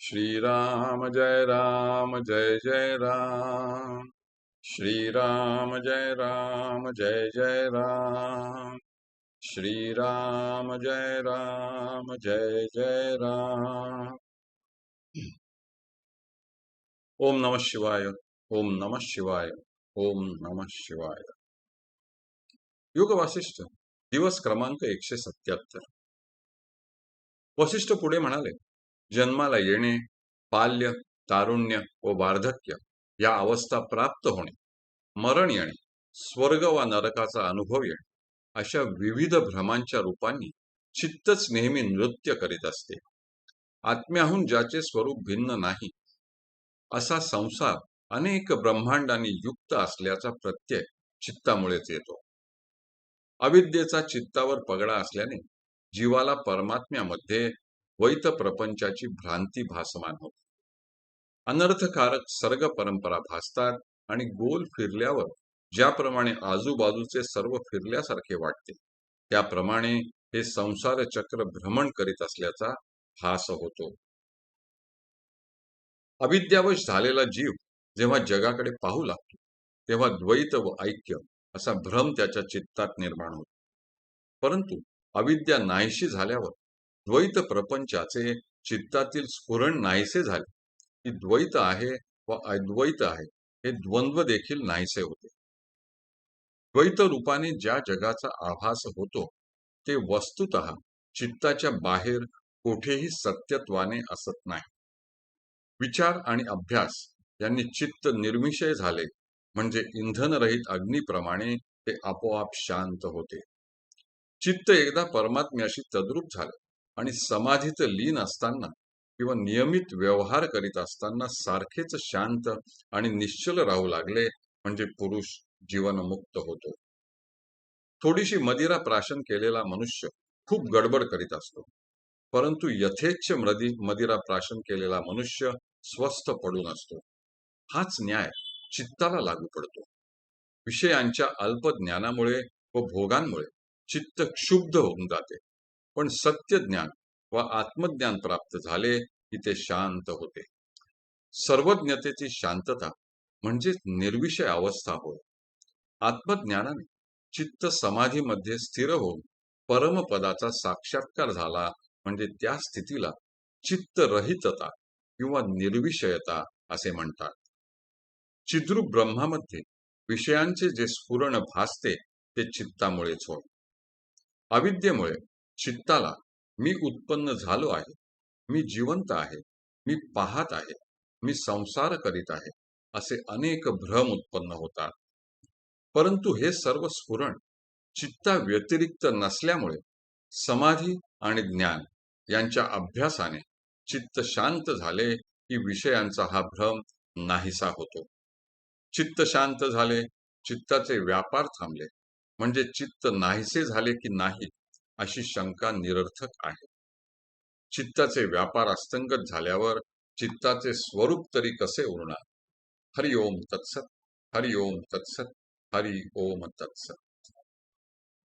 श्रीराम जय राम जय जय राम। श्रीराम जय राम जय जय राम। श्रीराम जय राम जय जय राम। ओम नमः शिवाय ओम नमः शिवाय ओम नमः शिवाय। योग वासिष्ठ दिवस क्रमांक एकशे सत्याहत्तर। वसिष्ठ पुढे म्हणाले जन्माला येणे बाल्य तारुण्य व वार्धक्य या अवस्था प्राप्त होणे मरण येणे स्वर्ग वा नरकाचा अनुभव येणे अशा विविध भ्रमांच्या रूपांनी चित्तच नेहमी नृत्य करीत असते. आत्म्याहून ज्याचे स्वरूप भिन्न नाही असा संसार अनेक ब्रह्मांडांनी युक्त असल्याचा प्रत्यय चित्तामुळेच येतो. अविद्येचा चित्तावर पगडा असल्याने जीवाला परमात्म्यामध्ये द्वैत प्रपंचाची भ्रांती भासमान होते. अनर्थकारक सर्ग परंपरा भासतात आणि गोल फिरल्यावर ज्याप्रमाणे आजूबाजूचे सर्व फिरल्यासारखे वाटते त्याप्रमाणे हे संसार चक्र भ्रमण करीत असल्याचा भास होतो. अविद्यावश झालेला जीव जेव्हा जगाकडे पाहू लागतो तेव्हा द्वैत व ऐक्य असा भ्रम त्याच्या चित्तात निर्माण होतो. परंतु अविद्या नाहीशी झाल्यावर द्वैत प्रपंचाचे चित्तातील स्फुरण नाहीसे झाले. की द्वैत आहे व अद्वैत आहे हे द्वंद्व देखील नाहीसे होते. द्वैत रूपाने ज्या जगाचा आभास होतो ते वस्तुत चित्ताच्या बाहेर कोठेही सत्यत्वाने असत नाही. विचार आणि अभ्यास यांनी चित्त निर्मिषय झाले म्हणजे इंधनरहित अग्नीप्रमाणे ते आपोआप शांत होते. चित्त एकदा परमात्म्याशी तद्रूप झालं. आणि समाधीत लीन असताना किंवा नियमित व्यवहार करीत असताना सारखेच शांत आणि निश्चल राहू लागले म्हणजे पुरुष जीवनमुक्त होतो. थोडीशी मदिरा प्राशन केलेला मनुष्य खूप गडबड करीत असतो. परंतु यथेच्छ मदी मदिरा प्राशन केलेला मनुष्य स्वस्थ पडून असतो. हाच न्याय चित्ताला लागू पडतो. विषयांच्या अल्प ज्ञानामुळे व भोगांमुळे चित्त क्षुब्ध होऊन जाते. पण सत्य ज्ञान व आत्मज्ञान प्राप्त झाले की ते शांत होते. सर्वज्ञतेची शांतता म्हणजेच निर्विषय अवस्था होय. आत्मज्ञानाने चित्त समाधीमध्ये स्थिर होऊन परमपदाचा साक्षात्कार झाला म्हणजे त्या स्थितीला चित्तरहितता किंवा निर्विषयता असे म्हणतात. चिद्रू ब्रह्मामध्ये विषयांचे जे स्फुरण भासते ते चित्तामुळेच होय. अविद्येमुळे चित्ताला मी उत्पन्न झालो आहे मी जिवंत आहे मी पाहत आहे मी संसार करीत आहे असे अनेक भ्रम उत्पन्न होतात. परंतु हे सर्व स्फुरण चित्ता व्यतिरिक्त नसल्यामुळे समाधी आणि ज्ञान यांच्या अभ्यासाने चित्त शांत झाले की विषयांचा हा भ्रम नाहीसा होतो. चित्त शांत झाले चित्ताचे व्यापार थांबले. म्हणजे चित्त नाहीसे झाले की नाही अशी शंका निरर्थक आहे. चित्ताचे व्यापार अस्तंगत झाल्यावर चित्ताचे स्वरूप तरी कसे उरणार? हरि ओम तत्सत हरि ओम तत्सत हरि ओम तत्सत.